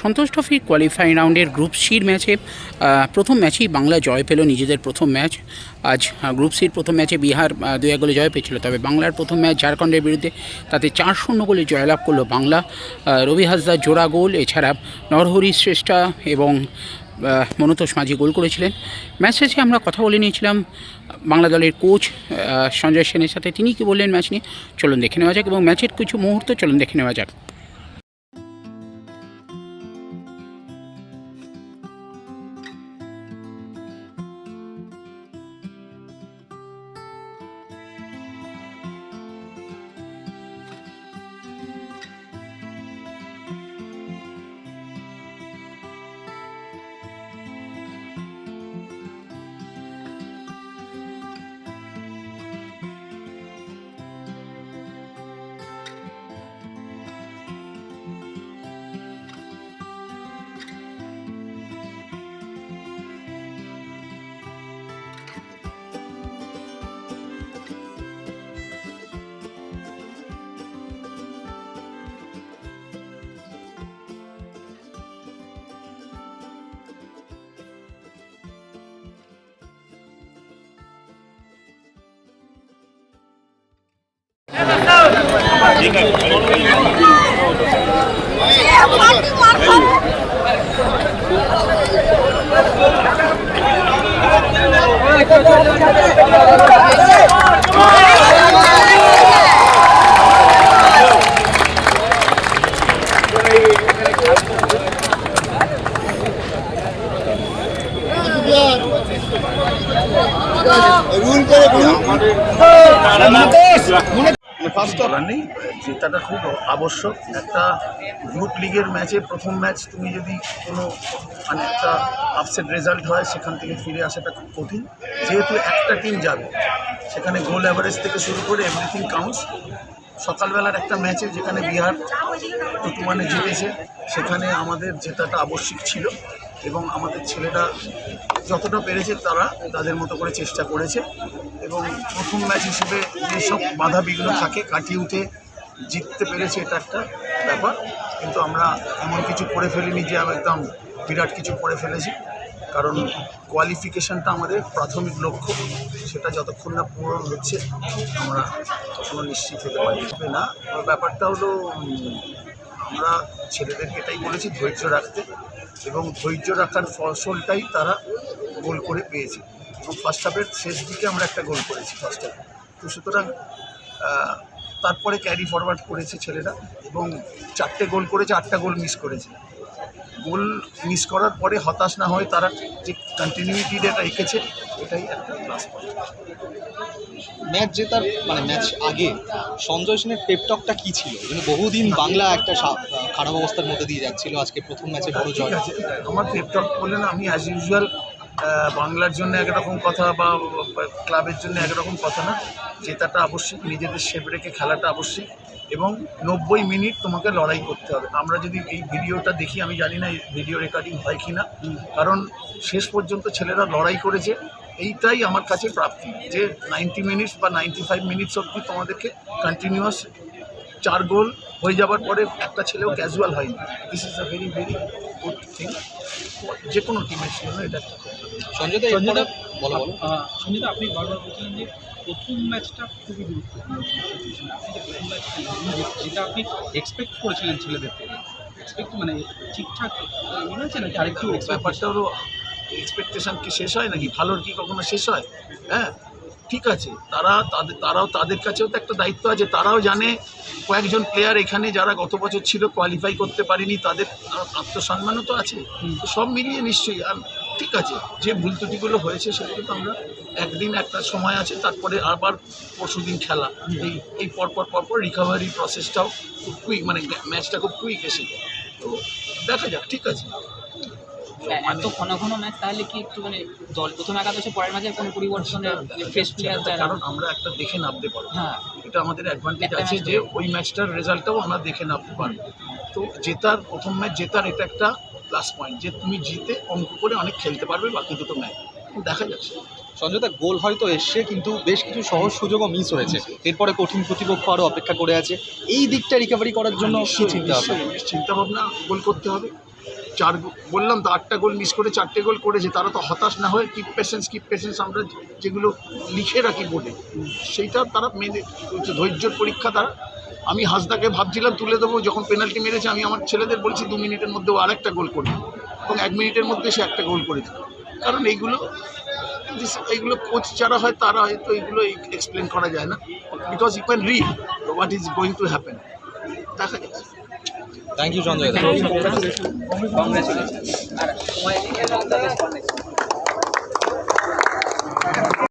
সন্তোষ trophy qualifying রাউন্ডের group সির ম্যাচে প্রথম ম্যাচেই বাংলা জয় পেল নিজেদের প্রথম ম্যাচ আজ গ্রুপ সির প্রথম ম্যাচে বিহার দু এক গোলে জয় পেয়েছিল। তবে বাংলার প্রথম ম্যাচ ঝাড়খণ্ডের বিরুদ্ধে তাতে চার শূন্য গোলে জয়লাভ করল বাংলা। রবি হাসদার জোড়া গোল, এছাড়া নরহরি শ্রেষ্ঠা এবং মনতোষ মাঝি গোল করেছিলেন। ম্যাচ শেষে আমরা কথা বলে নিয়েছিলাম, বাংলা দলের কোচ সঞ্জয় সেনের সাথে। তিনি কি বললেন ম্যাচ নিয়ে? চলুন দেখে নেওয়া যাক এবং ম্যাচের কিছু মুহূর্ত চলুন দেখে নেওয়া যাক। ফার্স্ট বলার নেই জেতাটা খুব আবশ্যক। একটা গ্রুপ লিগের ম্যাচে প্রথম ম্যাচ তুমি যদি কোনো মানে একটা আপসেট রেজাল্ট হয় সেখান থেকে ফিরে আসাটা খুব কঠিন। যেহেতু একটা টিম যাবে সেখানে গোল অ্যাভারেজ থেকে শুরু করে এভরিথিং কাউন্টস সকালবেলার একটা ম্যাচে যেখানে বিহার টুটু মানে জিতেছে সেখানে আমাদের জেতাটা আবশ্যিক ছিল। এবং আমাদের ছেলেটা যতটা পেরেছে তারা তাদের মতো করে চেষ্টা করেছে এবং প্রথম ম্যাচ হিসেবে যেসব বাধা বিঘ্ন থাকে, কাটিয়ে উঠে জিততে পেরেছে এটা একটা ব্যাপার। কিন্তু আমরা এমন কিছু করে ফেলিনি যে একদম বিরাট কিছু করে ফেলেছি। কারণ কোয়ালিফিকেশানটা আমাদের প্রাথমিক লক্ষ্য, সেটা যতক্ষণ না পূরণ হচ্ছে আমরা কখনো নিশ্চিত হতে পারি না। ব্যাপারটা হলো আমরা ছেলেদেরকে এটাই বলেছি, ধৈর্য রাখতে। এবং ধৈর্য রাখার ফসলটাই তারা গোল করে পেয়েছে। এবং ফার্স্ট হাফের শেষ দিকে আমরা একটা গোল করেছি ফার্স্ট হাফে তো সুতরাং তারপরে ক্যারি ফরওয়ার্ড করেছে ছেলেরা এবং চারটে গোল করেছে, আটটা গোল মিস করেছে। গোল মিস করার পরে হতাশ না হয়ে তারা যে কন্টিনিউটি কন্টিনিউটিটা রেখেছে এটাই একটা প্লাস পয়েন্ট ম্যাচ জেতার মানে ম্যাচ আগে সঞ্জয় সেনের পেপটকটা কী ছিল? কিন্তু বহুদিন বাংলা একটা খারাপ অবস্থার মধ্যে দিয়ে যাচ্ছিল, আজকে প্রথম ম্যাচে বড় জয়। আমার বললে না আমি অ্যাজ ইউজুয়াল বাংলার জন্য একরকম কথা বা ক্লাবের জন্য একরকম কথা না, জেতাটা আবশ্যিক, নিজেদের শেপ রেখে খেলাটা আবশ্যিক এবং নব্বই মিনিট তোমাকে লড়াই করতে হবে। আমরা যদি এই ভিডিওটা দেখি, আমি জানি না ভিডিও রেকর্ডিং হয় কি না কারণ শেষ পর্যন্ত ছেলেরা লড়াই করেছে এইটাই আমার কাছে প্রাপ্তি যে নাইনটি মিনিটস বা নাইনটি ফাইভ মিনিটস অবধি তোমাদেরকে কন্টিনিউয়াস চার গোল হয়ে যাওয়ার পরে একটা ছেলেও ক্যাজুয়াল হয়নি। This is a very very good thing যে কোনো টিমের জন্য এটা সঞ্জয় দা এরপরে বলো বলো। সঞ্জিতা আপনি বারবার বলছিলেন যে প্রথম ম্যাচটা খুবই গুরুত্বপূর্ণ আপনি যে প্রথম ম্যাচ যেটা আপনি এক্সপেক্ট করেছিলেন ছেলেদের থেকে এক্সপেক্ট মানে ঠিকঠাক মনে হচ্ছে নাকি? আরেকটু ব্যাপারটা হলো এক্সপেকটেশন কি শেষ হয় নাকি? ভালোর কি কখনো শেষ হয়? হ্যাঁ ঠিক আছে। তারা তাদের তারাও তাদের কাছেও তো একটা দায়িত্ব আছে। তারাও জানে কয়েকজন প্লেয়ার এখানে যারা গত বছর ছিল কোয়ালিফাই করতে পারেনি তাদের আত্মসম্মানও তো আছে। তো সব মিলিয়ে নিশ্চয়ই আর ঠিক আছে যে ভুল ত্রুটিগুলো হয়েছে সেগুলো তো আমরা একদিন একটা সময় আছে তারপরে আবার পরশু দিন খেলা এই এই পরপর পরপর রিকভারি প্রসেসটাও খুব কুইক মানে ম্যাচটা খুব কুইক এসে। তো দেখা যাক ঠিক আছে। এত ঘন ঘন ম্যাচ তাহলে কি একটু মানে দল প্রথম একাদশে পরের ম্যাচে কোনো পরিবর্তনের ফ্রেশ প্লেয়ার দেয় কারণ আমরা একটা দেখে নামতে পারব। হ্যাঁ। এটা আমাদের অ্যাডভান্টেজ আছে যে ওই ম্যাচটার রেজাল্টটাও আমরা দেখে নামতে পারব। তো জেতার প্রথম ম্যাচ জেতার এটা একটা প্লাস পয়েন্ট যে তুমি জিতে অঙ্ক করে অনেক খেলতে পারবে বাকি দুটো ম্যাচ দেখা যাচ্ছে সঞ্জয় দা গোল হয়তো এসছে কিন্তু বেশ কিছু সহজ সুযোগও মিস হয়েছে। এরপরে কঠিন প্রতিপক্ষ আরও অপেক্ষা করে আছে। এই দিকটা রিকভারি করার জন্য কি চিন্তা ভাবনা? চিন্তা ভাবনা গোল করতে হবে। চার বললাম তো আটটা গোল মিস করে চারটে গোল করেছে, তারা তো হতাশ না হয়ে কিপ পেশেন্স কিপ পেশেন্স আমরা যেগুলো লিখে রাখি বোর্ডে সেইটা তারা মেনে ধৈর্যর পরীক্ষা তারা। আমি হাসদাকে ভাবছিলাম তুলে দেবো, যখন পেনাল্টি মেরেছে, আমি আমার ছেলেদের বলছি দু মিনিটের মধ্যে ও আরেকটা গোল করবে এবং এক মিনিটের মধ্যে সে একটা গোল করে দিল। কারণ এইগুলো এইগুলো কোচ যারা হয়, তারা হয়তো এইগুলো এক্সপ্লেন করা যায় না। Because you can read what is going to happen দেখা যাচ্ছে থ্যাংক ইউ সঞ্জয়